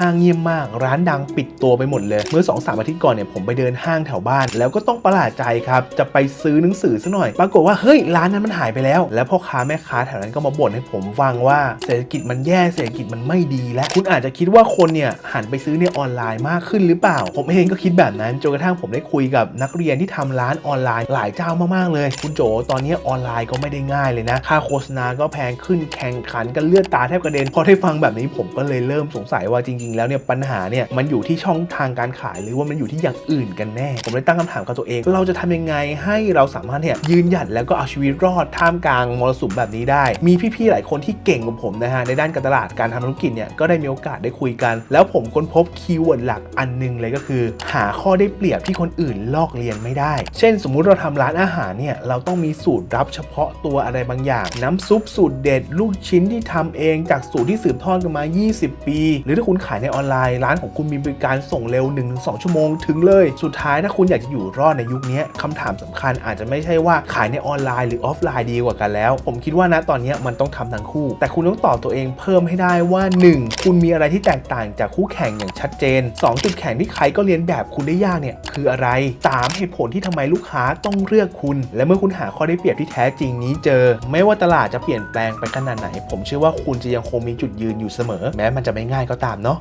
ห้างเงียบมาก ร้านดังปิดตัวไปหมดเลย เมื่อ2อสามอาทิตย์ก่อนเนี่ยผมไปเดินห้างแถวบ้าน แล้วก็ต้องประหลาดใจครับ จะไปซื้อหนังสือซะหน่อย ปรากฏว่าเฮ้ยร้านนั้นมันหายไปแล้ว แล้วพ่อค้าแม่ค้าแถวนั้นก็มาบ่นให้ผมฟังว่าเศรษฐกิจมันแย่เศรษฐกิจมันไม่ดีแล้ว คุณอาจจะคิดว่าคนเนี่ยหันไปซื้อในออนไลน์มากขึ้นหรือเปล่า ผมเองก็คิดแบบนั้นจนกระทั่งผมได้คุยกับนักเรียนที่ทำร้านออนไลน์หลายเจ้ามากๆเลย คุณโจตอนนี้ออนไลน์ก็ไม่ได้ง่ายเลยนะ ค่าโฆษณาก็แพงขึ้นแข่งขันกันเลือดตาแทบกระเด็นพอได้ฟังแบบนี้ผมก็เลยเริ่มสงสัยว่าจริงๆ แล้วเนี่ยปัญหาเนี่ยมันอยู่ที่ช่องทางการขายหรือว่ามันอยู่ที่อย่างอื่นกันแน่ ผมเลยตั้งคำถามกับตัวเอง เราจะทำยังไงให้เราสามารถเนี่ยยืนหยัดแล้วก็เอาชีวิตรอดท่ามกลางมรสุมแบบนี้ได้ มีพี่ๆหลายคนที่เก่งกว่าผมนะฮะในด้านการตลาดการทำธุรกิจเนี่ยก็ได้มีโอกาสได้คุยกัน แล้วผมค้นพบคีย์เวิร์ดหลักอันหนึงเลยก็คือ หาข้อได้เปรียบที่คนอื่นลอกเรียนไม่ได้ เช่น สมมุติเราทำร้านอาหารเนี่ยเราต้องมีสูตรลับเฉพาะตัวอะไรบางอย่าง น้ำซุปสูตรเด็ดลูกชิ้นที่ทำเองจากสูตรที่สืบทอดกันมา 20 ปี หรือถ้าคุณขายในออนไลน์ ร้านของคุณมีบริการส่งเร็ว 1-2 ชั่วโมงถึงเลย สุดท้ายถ้าคุณอยากจะอยู่รอดในยุคนี้คำถามสำคัญอาจจะไม่ใช่ว่าขายในออนไลน์หรือออฟไลน์ดีกว่ากันแล้ว ผมคิดว่านะตอนนี้มันต้องทำทั้งคู่ แต่คุณต้องตอบตัวเองเพิ่มให้ได้ว่า 1. คุณมีอะไรที่แตกต่างจากคู่แข่งอย่างชัดเจน 2 จุดแข็งที่ใครก็เรียนแบบคุณได้ยากเนี่ยคืออะไร 3. เหตุผลที่ทำไมลูกค้าต้องเลือกคุณ และเมื่อคุณหาข้อได้เปรียบที่แท้จริงนี้เจอ ไม่ว่าตลาดจะเปลี่ยนแปลงไปขนาดไหน ผมเชื่อว่าคุณจะยังคงมีจุดยืนอยู่เสมอ แม้มันจะไม่ง่ายก็ตามเนาะ